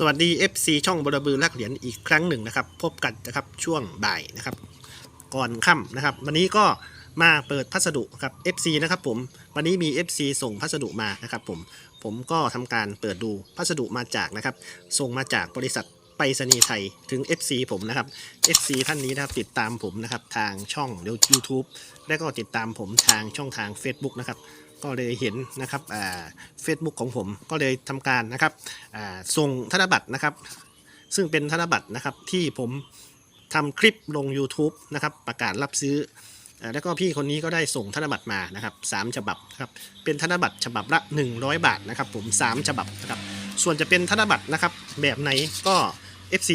สวัสดี FC ช่องบรบือลักเหรียญอีกครั้งหนึ่งนะครับ พบกันนะครับช่วงบ่ายนะครับ ก่อนค่ำนะครับ วันนี้ก็มาเปิดพัสดุครับ FC นะครับผมวันนี้มี FC ส่งพัสดุมานะครับผมผมก็ทำการเปิดดูพัสดุมาจากนะครับ ส่งมาจากบริษัทไปรษณีย์ไทยถึง FC ผมนะครับ FC ท่านนี้นะครับติดตามผมนะครับทางช่องเดี๋ยว YouTube และก็ติดตามผมทางช่องทาง Facebook นะครับ ก็เลยเห็นนะครับเฟซบุ๊กของผมก็เลยทำการนะครับส่งธนบัตรนะครับ ซึ่งเป็นธนบัตรนะครับที่ผมทำคลิปลง YouTube นะครับประกาศรับซื้ออแล้วก็พี่คนนี้ก็ได้ส่งธนบัตรมานะครับสามฉบับครับเป็นธนบัตรฉบับละ 100 บาทนะครับผมสามฉบับนะครับส่วนจะเป็นธนบัตรนะครับแบบไหนก็ FC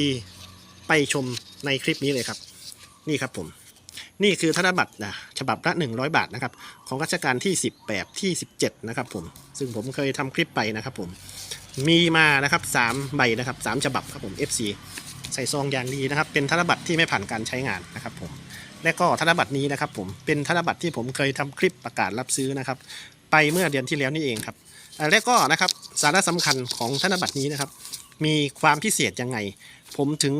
ไปชมในคลิปนี้เลยครับ นี่ครับผม นี่คือธนบัตรนะฉบับละ 100 บาทนะครับของรัชกาลที่10แบบที่ 17 นะครับผมซึ่งผมเคยทำคลิปไปนะครับผมมีมานะครับ3ใบนะครับ3ฉบับครับผม FC ใส่ซองอย่างดีนะครับ เป็นธนบัตรที่ไม่ผ่านการใช้งานนะครับผมและก็ธนบัตรนี้นะครับผมเป็นธนบัตรที่ผมเคยทำคลิปประกาศรับซื้อนะครับ ไปเมื่อเดือนที่แล้วนี่เองครับและก็นะครับสาระสำคัญของธนบัตรนี้นะครับ มีความพิเศษยังไง ผมถึง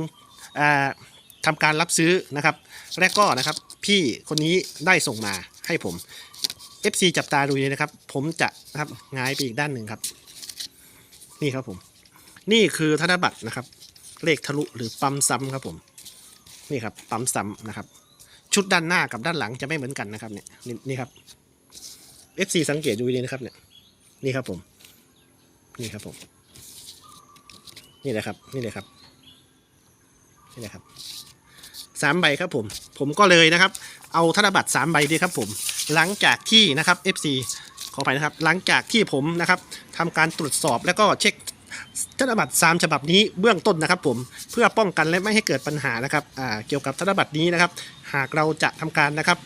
อ่าทำการรับซื้อนะครับ และก็นะครับพี่คนนี้ได้ส่งมาให้ผม FC จับตาดูเลยนะครับ ผมจะนะครับงายไปอีกด้านหนึ่งครับ นี่ครับผม นี่คือธนบัตรนะครับ เลขทะลุหรือปั๊มซ้ำครับผม นี่ครับปั๊มซ้ำนะครับ ชุดด้านหน้ากับด้านหลังจะไม่เหมือนกันนะครับเนี่ยนี่นี่ครับ FC สังเกตดูดีนะครับเนี่ยนี่ครับผม นี่ครับผม นี่แหละครับ นี่เลยครับ นี่แหละครับ สามใบครับผม ผมก็เลยนะครับ เอาธนบัตร3ใบดีครับผม หลังจากที่นะครับ FC ขออภัยนะครับ หลังจากที่ผมนะครับทำการตรวจสอบแล้วก็เช็ค ธนบัตร3ฉบับนี้เบื้องต้นนะครับ ผมเพื่อป้องกันและไม่ให้เกิดปัญหานะครับเกี่ยวกับธนบัตรนี้นะครับ หากเราจะทำการนะครับ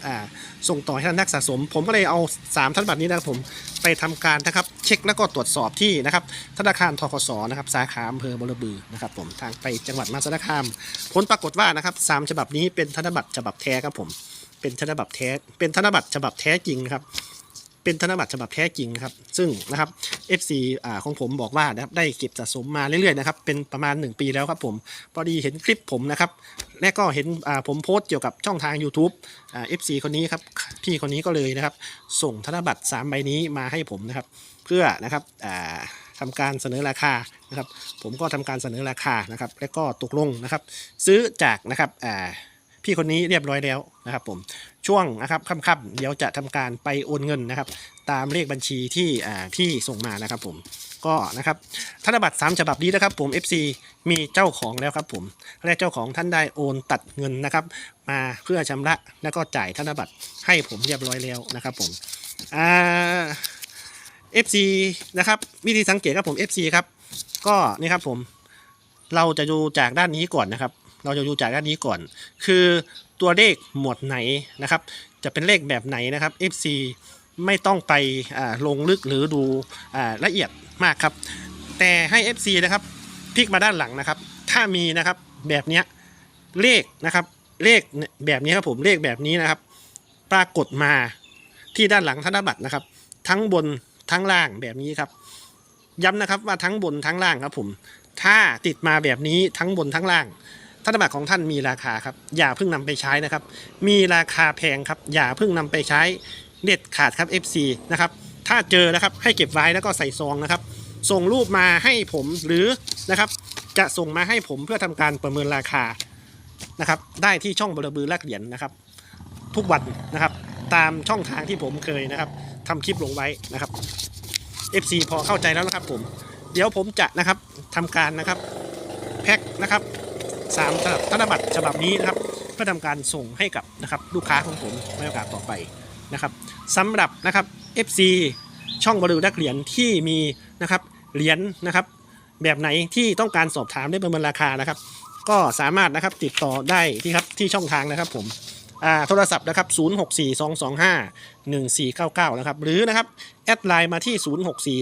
ส่งต่อให้ท่านนักสะสม ผมก็เลยเอา 3ธนบัตรนี้นะครับผมไปทำการนะครับ เช็คแล้วก็ตรวจสอบที่นะครับธนาคารทกสนะครับสาขาอำเภอบรบือนะครับ ผมทางไปจังหวัดมหาสารคาม ผลปรากฏว่านะครับสามฉบับนี้เป็นธนบัตรฉบับแท้ครับผมเป็นธนบัตรแท้เป็นธนบัตรฉบับแท้จริงนะครับ เป็นธนบัตรฉบับแท้จริงครับ ซึ่งนะครับ FC อ่าของผมบอกว่านะครับได้เก็บสะสมมาเรื่อยๆนะครับเป็นประมาณ 1 ปีแล้วครับผมพอดีเห็นคลิปผมนะครับและก็เห็นอ่าผมโพสต์เกี่ยวกับช่องทาง YouTube อ่า FC คนนี้ครับพี่คนนี้ก็เลยนะครับ ส่งธนบัตร3ใบนี้มาให้ผมนะครับ เพื่อนะครับอ่าทำการเสนอราคานะครับ ผมก็ทำการเสนอราคานะครับ และก็ตกลงนะครับ ซื้อจากนะครับอ่าพี่คนนี้เรียบร้อยแล้วนะครับผม ช่วงนะครับค่ำๆเดี๋ยวจะทำการไปโอนเงินนะครับ ตามเลขบัญชีที่อ่าพี่ส่งมานะครับผมก็นะครับธนบัตร3ฉบับนี้นะครับผม FC มีเจ้าของแล้วครับผมและเจ้าของท่านได้โอนตัดเงินนะครับ มาเพื่อชำระแล้วก็จ่ายธนบัตรให้ผมเรียบร้อยแล้วนะครับผมอ่า FC นะครับวิธีสังเกตครับผม FC ครับก็นี่ครับผมเราจะดูจากด้านนี้ก่อนนะครับ เราจะดูจากด้านนี้ก่อน คือตัวเลขหมวดไหนนะครับ จะเป็นเลขแบบไหนนะครับ FC ไม่ต้องไปลงลึกหรือดูอละเอียดมากครับ แต่ให้ FC นะครับพลิกมาด้านหลังนะครับ ถ้ามีนะครับแบบนี้เลขนะครับ เลขแบบนี้ครับผมเลขแบบนี้นะครับ ปรากฏมาที่ด้านหลังธนบัตรนะครับ ทั้งบนทั้งล่างแบบนี้ครับ ย้ำนะครับว่าทั้งบนทั้งล่างครับผมถ้าติดมาแบบนี้ทั้งบนทั้งล่าง ธนบัตรของท่านมีราคาครับ อย่าเพิ่งนำไปใช้นะครับ มีราคาแพงครับ อย่าเพิ่งนำไปใช้เด็ดขาดครับ FC นะครับ ถ้าเจอนะครับให้เก็บไว้แล้วก็ใส่ซองนะครับ ส่งรูปมาให้ผมหรือนะครับ จะส่งมาให้ผมเพื่อทำการประเมินราคานะครับ ได้ที่ช่องบรบือแลกเหรียญนะครับ ทุกวันนะครับ ตามช่องทางที่ผมเคยนะครับทำคลิปลงไว้นะครับ FC พอเข้าใจแล้วนะครับผม เดี๋ยวผมจะนะครับทำการนะครับแพ็คนะครับ สามธนบัตรฉบับนี้นะครับเพื่อทำการส่งให้กับนะครับลูกค้าของผมในโอกาสต่อไปนะครับสำหรับนะครับ FC ช่องบริวนักเหรียญที่มีนะครับเหรียญนะครับแบบไหนที่ต้องการสอบถามได้ประเมินราคานะครับ ก็สามารถนะครับติดต่อได้ที่ครับที่ช่องทางนะครับผมอ่าโทรศัพท์นะครับ 0642251499 นะครับ หรือนะครับ แอดไลน์มาที่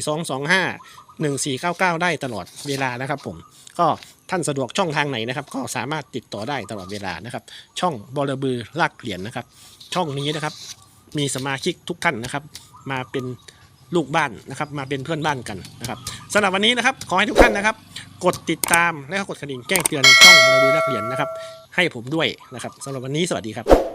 0642251499 ได้ตลอดเวลานะครับผม ก็ ท่านสะดวกช่องทางไหนนะครับ ก็สามารถติดต่อได้ตลอดเวลานะครับ ช่องบอลบือลากเหรียญนะครับ ช่องนี้นะครับ มีสมาชิกทุกท่านนะครับ มาเป็นลูกบ้านนะครับ มาเป็นเพื่อนบ้านกันนะครับสำหรับวันนี้นะครับ ขอให้ทุกท่านนะครับ กดติดตามและกดกระดิ่งแจ้งเตือนช่องบอลบือลากเหรียญนะครับ ให้ผมด้วยนะครับสำหรับวันนี้สวัสดีครับ